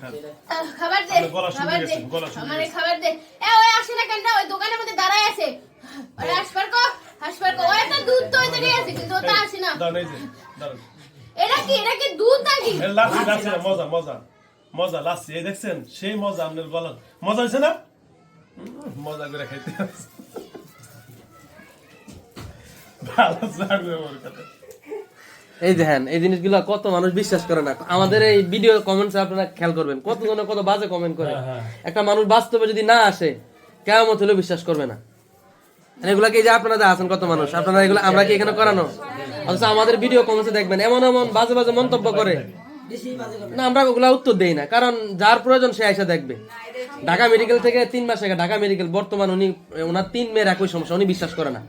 খান। আহ, খাবার দে আমার গলা শুকিয়ে খাবার দে গেছে, গলা শুকিয়ে আমারে গেছে। খাবার দে। এ ওই আসে না কেন? ওই দোকানের মধ্যে দাঁড়ায় আছে। ওরে আসবার কো আসবার কো। ওই একটা দুধ তো ওই আছে কিন্তু ওটা আসে না। দাঁড়ান এই এটা কি? এটা কি দুধ নাকি? মজা মজা। মজা লাচ্ছি। এই দেখছেন সেই মজা আপনার গলা মজা হয়েছে না? মজা করে খাইতে। ভালো লাগবে আমার কথা। এই দেখেন এই জিনিসগুলো কত মানুষ বিশ্বাস করে না। আমাদের এই ভিডিও কমেন্টস আপনারা খেয়াল করবেন কত জনে কত বাজে কমেন্ট করে। একটা মানুষ বাস্তবে যদি না আসে কেমন হলেও বিশ্বাস করবে না। এগুলা কি যে আপনারা যে আছেন কত মানুষ আপনারা এগুলো আমরা কি এখানে করানো? অথচ আমাদের ভিডিও কমেন্টসে দেখবেন এমন এমন বাজে বাজে মন্তব্য করে। না আমরা ওগুলা উত্তর দেই না কারণ যার প্রয়োজন সে এসে দেখবে। ঢাকা মেডিকেল থেকে তিন মাস আগে ঢাকা মেডিকেল বর্তমান উনি ওনার তিন মেয়ের একই সমস্যা উনি বিশ্বাস করে না।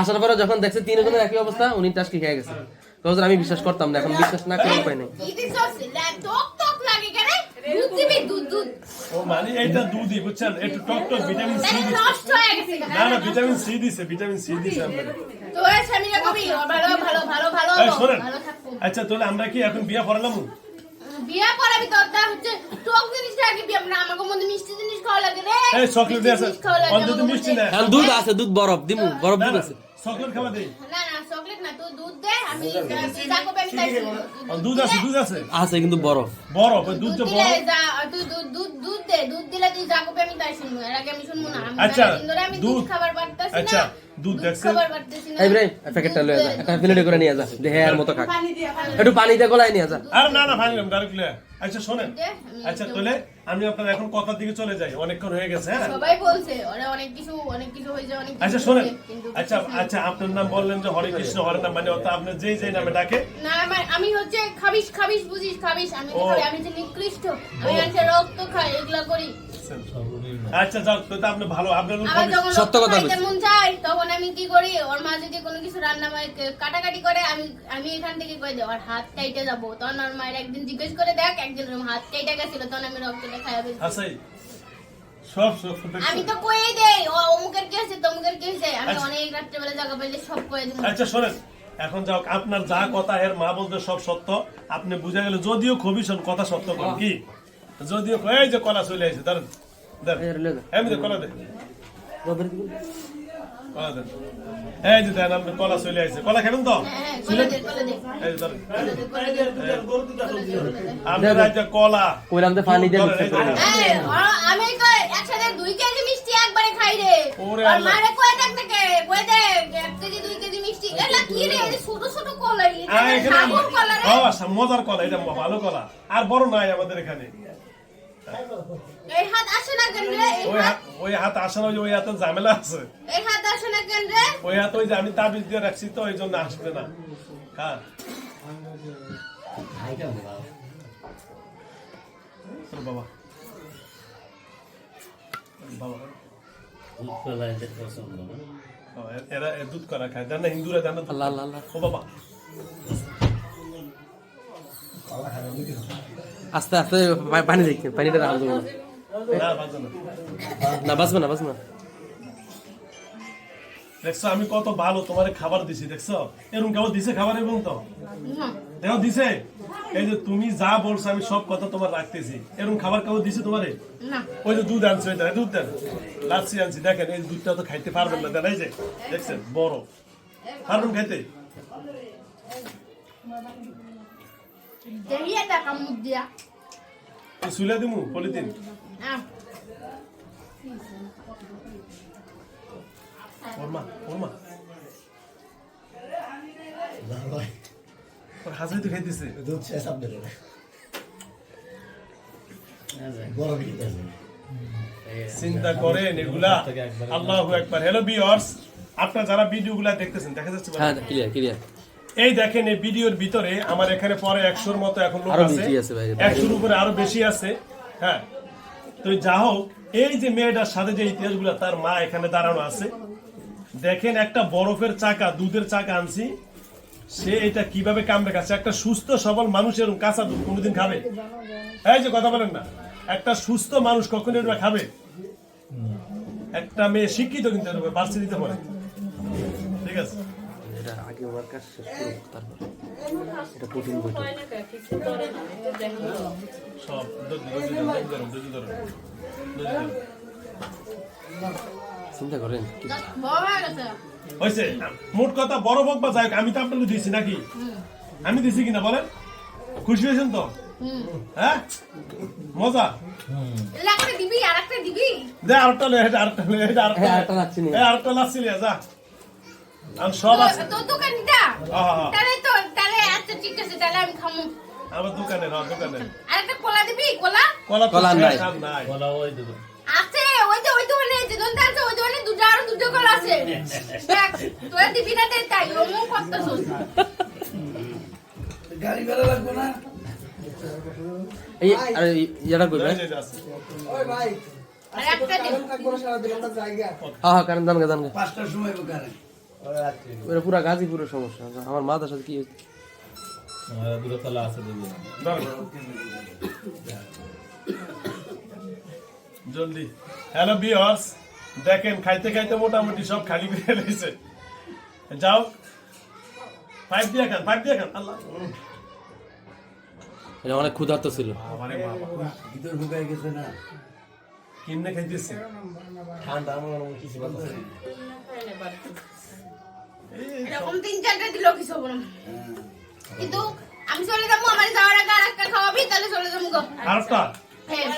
আসার পরে যখন দেখছে তিনজনের একই অবস্থা উনি টাস্কি খেয়ে গেছে। তো আমি বিশ্বাস করতাম না এখন বিশ্বাস না করে উপায় নেই। মানে এইটা দুধই বুঝছেন? একটু টক টক ভিটামিন সি দিছে। নষ্ট হয়ে গেছে না না ভিটামিন সি দিছে ভিটামিন সি দিছে আপনার। স্বামীরা কবি ভালো ভালো ভালো ভালো। ভালো আচ্ছা তাহলে আমরা কি এখন বিয়া পড়ালাম? বিয়া তো ওটা হচ্ছে টক জিনিসটা আগে বিয়া না আমাকে মধ্যে মিষ্টি জিনিস খাওয়া লাগে রে। এই চকলেট আছে। অন্তত মিষ্টি। না দুধ আছে দুধ বরফ দিমু বরফ না দুধ আছে চকলেট খাওয়া দেই দুধ দে আমি যা করবে আমি তাই শুনব। ও, দুধ আছে দুধ আছে? আছে কিন্তু বরফ। বরফ দুধ দুধ যে বরফ। তুই দুধ দুধ দুধ দে দুধ দিলে তুই যা করবে আমি তাই শুনব। এর আগে আমি শুনব না আমি আচ্ছা, ধরে আমি দুধ খাবার পারতাছি আচ্ছা, না দুধ দেখছেন? খাবার পারতাছি না। এই ভাই প্যাকেটটা লয়ে যা একটা প্লেটে করে নিয়ে যা দেহে আর মতো খাক পানি দিয়ে পানি একটু পানি দিয়ে গলায় নিয়ে যা আর না না ডাইরেক্ট আচ্ছা শোনেন। আচ্ছা তাহলে আমি আপনার এখন কথার দিকে চলে যাই। অনেকক্ষণ হয়ে গেছে হ্যাঁ? সবাই বলছে ওরা অনেক কিছু অনেক কিছু হয়েছে অনেক আচ্ছা শোনেন। আচ্ছা আচ্ছা আপনার নাম বললেন যে হরে কৃষ্ণ হরে নাম মানে আপনি যেই যেই নামে ডাকে। না আমার- আমি হচ্ছে খাবিস খাবিস বুঝিস খাবিস আমি যে নিকৃষ্ট। আমি রক্ত খাই এগুলা করি। আচ্ছা যাক তো আপনি ভালো আপনার সত্য কথা। মন তখন আমি কি করি? ওর মা যদি কোনো কিছু রান্না মানে কাটাকাটি করে আমি আমি এখান থেকে কই দেই ওর হাত কাইটে যাব। তখন ওর মায়ের একদিন জিজ্ঞেস করে দেখ একদিন ওর হাত কাইটে গেছিল তখন আমি রক্তটা আচ্ছা সব সব সব আমি তো কয়ে দেই ও অমুকের কি হয়েছে তমুকের কি হয়েছে? আমি আচ্ছা। জায়গা সব দেবো। আচ্ছা শোনেন এখন যাও আপনার যা কথা এর মা বলতে সব সত্য। আপনি বুঝে গেল যদিও খুবই কথা সত্য কোন কি? যদিও এই যে কলা চলে আসে ধরেন। কলা চলে কলা খাবেন তো কলে কইলাম পানি দিয়ে আমি একসাথে দুই কেজি মিষ্টি একবারে খাই রে আর মারে কয় দেখ এক কেজি দুই কেজি মিষ্টি এলা কি রে ছোট ছোট কলা মজার কলা এটা ভালো কলা আর বড় নাই আমাদের এখানে এই হাত আসে না কেন রে? ওই হাত ওই হাত আসে না ওই হাতে ঝামেলা আছে। এই হাত আসে না কেন রে? ওই হাত ওই যে আমি তাবিজ দিয়ে রাখছি তো ওই জন্য আসবে না। হ্যাঁ বাবা। বাবা। এরা এ দুধ করা খায়। জান হিন্দুরা জান আল্লাহ আল্লাহ। ও বাবা। আস্তে আস্তে পানি দেখি পানিটা রাখা যাবে না। বাঁচবে না। বাঁচবে না দেখছ আমি কত ভালো তোমার খাবার দিছি দেখছ? এরকম কেউ দিছে খাবার এবং তো না দেখো দিছে? এই যে তুমি যা বলছো আমি সব কথা তোমার রাখতেছি। এরকম খাবার কেউ দিছে তোমারে? না। ওই যে দুধ আনছে ওইটা দুধ দেন। লাচ্ছি আনছি দেখেন এই দুধটা তো খাইতে পারবেন না দেন এই যে দেখছেন বড়। পারবেন খাইতে? দিয়া। দিমু পলিথিন? ওরমা ওর হাজারি তো দুধ শেষ গরম খেতেছে চিন্তা করেন এগুলা। আল্লাহ একবার। হ্যালো বিয়ার্স আপনারা যারা ভিডিওগুলা দেখতেছেন দেখা যাচ্ছে হ্যাঁ ক্লিয়ার ক্লিয়ার এই দেখেন এই ভিডিওর ভিতরে আমার এখানে পরে একশোর মতো এখন লোক আছে। একশোর উপরে আরও বেশি আছে। হ্যাঁ। তো যা হোক এই যে মেয়েটার সাথে যে ইতিহাসগুলো তার মা এখানে দাঁড়ানো আছে। দেখেন একটা বরফের চাকা দুধের চাকা আনছি। সে এটা কীভাবে কামড়ে খাচ্ছে? একটা সুস্থ সবল মানুষ এরকম কাঁচা দুধ কোনোদিন খাবে? এই যে কথা বলেন না। একটা সুস্থ মানুষ কখন এটা খাবে? একটা মেয়ে শিক্ষিত কিন্তু দিতে পারে ঠিক আছে? এটা আগে কাজ শেষ করুক তারপর এটা কঠিন সব ধরুন চিন্তা করেন হয়ে হয়েছে মোট কথা বড় হোক বা যাই আমি তো আপনাকে দিছি নাকি আমি দিছি কিনা বলেন খুশি হয়েছেন তো হ্যাঁ মজা দিবি আর দিবি দে আরেকটা লে এটা আরেকটা লে এটা আরেকটা হ্যাঁ, লে। আরেকটা লাচ্ছি নিয়ে। এই আরেকটা লাচ্ছি নিয়ে যা সব আছে। তো- হ্যাঁ, হ্যাঁ। তাহলে তো তাহলে আচ্ছা ঠিক আছে তাহলে আমি খামু। আমার দোকানে হ্যাঁ দোকানে। আর একটা কলা দিবি? কলা? কলা নাই। আছে ওই যে ওই দোকানে যে দোকানটা আছে ওই দোকানে দুটো আরও দুটো কলা আছে। দেখ তোরা দিবি না দে তাই ওমো করতেছস। গাড়ি ভাড়া লাগবে না? এই আরে ইয়েটা কইবে এই যে যে আছে। ওই ভাই আর একটা দে একবার সারা দিন আমরা জায়গা। হ্যাঁ হ্যাঁ কারণ জানগে জানগে পাঁচটার সময় কারণ ওটা পুরা গাজীপুরের সমস্যা। আমার মাথার সাথে কি হয়েছে? দাও। জলদি। হ্যালো বিয়ার্স দেখেন খাইতে খাইতে মোটামুটি সব খালি করে রয়েছে যাও। পাইপ দিয়ে খান পাইপ দিয়ে খান। আল্লাহ। এটা অনেক ক্ষুধার্ত ছিল। বাবা। ভিতর ঢুকাই গেছে না। কিনে খাইতেছে? ঠান্ডা আমার কিছু বলতে এরকম তিন চারটা কিছু হবে না কিন্তু আমি চলে যাব আমার যাওয়ার আগে আর একটা খাওয়াবি তাহলে চলে যাব গো। আরেকটা?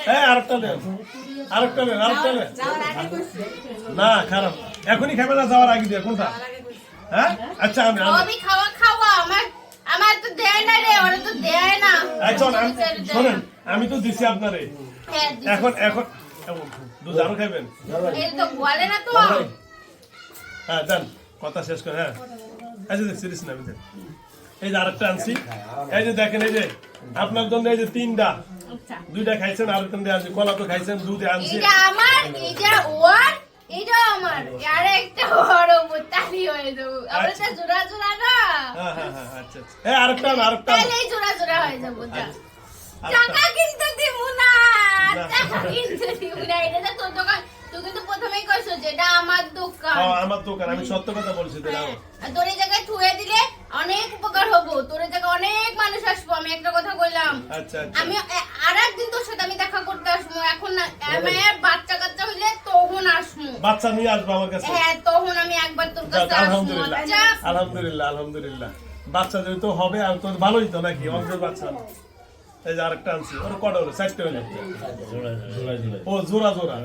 হ্যাঁ। আরেকটা নেন আরেকটা নেন আরেকটা নেন যাওয়ার আগে কইছি। না খারাপ। এখনই খাবে না যাওয়ার আগে দিয়ে কোনটা? হ্যাঁ? আচ্ছা আমি আমি- খাওয়া খাওয়া। আমার আমার তো দেয় না রে ওরা তো দেয় না। আচ্ছা আমি শোনেন আমি তো দিছি আপনারে। হ্যাঁ, এখন এখন দুধ আরও খাইবেন? এই তো বলে না তো। হ্যাঁ দেন। কথা শেষ করে হ্যাঁ? এই যে সিরিজ না আমি দেন। এই যে আরেকটা আনছি। এই যে দেখেন এই যে আপনার জন্য এই যে তিনটা। আচ্ছা। দুইটা খাইছেন আর তিনটা আনছি কলা তো খাইছেন দুধে আনছি। এটা আমার এটা ওর এটা আমার। আর একটা ওর ওপর হয়ে যাব। আমরা তো জোড়া জোড়া না। হ্যাঁ হ্যাঁ হ্যাঁ আচ্ছা আচ্ছা। এই আরেকটা আরেকটা আন। জোড়া জোড়া হয়ে যাব টাকা কিনতে দিব না। না। টাকা কিনতে দিব না। এটা তো দোকান। তুই কিন্তু প্রথমেই কইছো যে এটা আমার দোকান। হ্যাঁ, আমার দোকান আমি সত্য কথা বলছি তো হ্যাঁ, তোর এই জায়গায় থুয়ে দিলে অনেক উপকার হব তোর এই জায়গায় অনেক মানুষ আসব আমি একটা কথা কইলাম। আচ্ছা আচ্ছা। আমি আর একদিন তোর সাথে আমি দেখা করতে আসব এখন না আমার বাচ্চা কাচ্চা হইলে তখন আসব। বাচ্চা নিয়ে আসব আমার কাছে। হ্যাঁ তখন আমি একবার তোর কাছে আসব আলহামদুলিল্লাহ। আলহামদুলিল্লাহ আলহামদুলিল্লাহ। বাচ্চা যেহেতু হবে আর তোর ভালোই তো নাকি? অন্তর বাচ্চা। এই যে আরেকটা আনছি ওর কটা হলো? চারটে হলো। ও জোড়া জোড়া।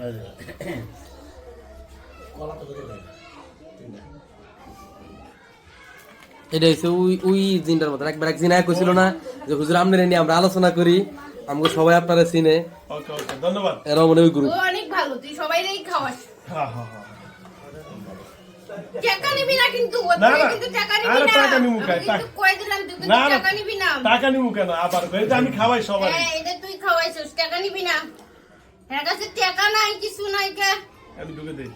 এটা হচ্ছে ওই ওই দিনটার মতন একবার একদিন এক হয়েছিল না যে হুজুর আমনের নিয়ে আমরা আলোচনা করি। আমাকে সবাই আপনারা চিনে। ওকে ওকে ধন্যবাদ। এরা মনে ওই গ্রুপ অনেক ভালো। তুই খাওয়াস। হ্যাঁ হ্যাঁ হ্যাঁ। টাকা নিবি না কিন্তু ও না, তুই না। কিন্তু টাকা নিবি না টাকা নিবো আমি কাই, দিলাম তুই টাকা নিবি না টাকা নিবো কেন? আবার আমি খাওয়াই সবাই হ্যাঁ এটা তুই খাওয়াইছিস টাকা নিবি না এর কাছে টাকা নাই কিছু নাই কে? আমি ঢুকে দিই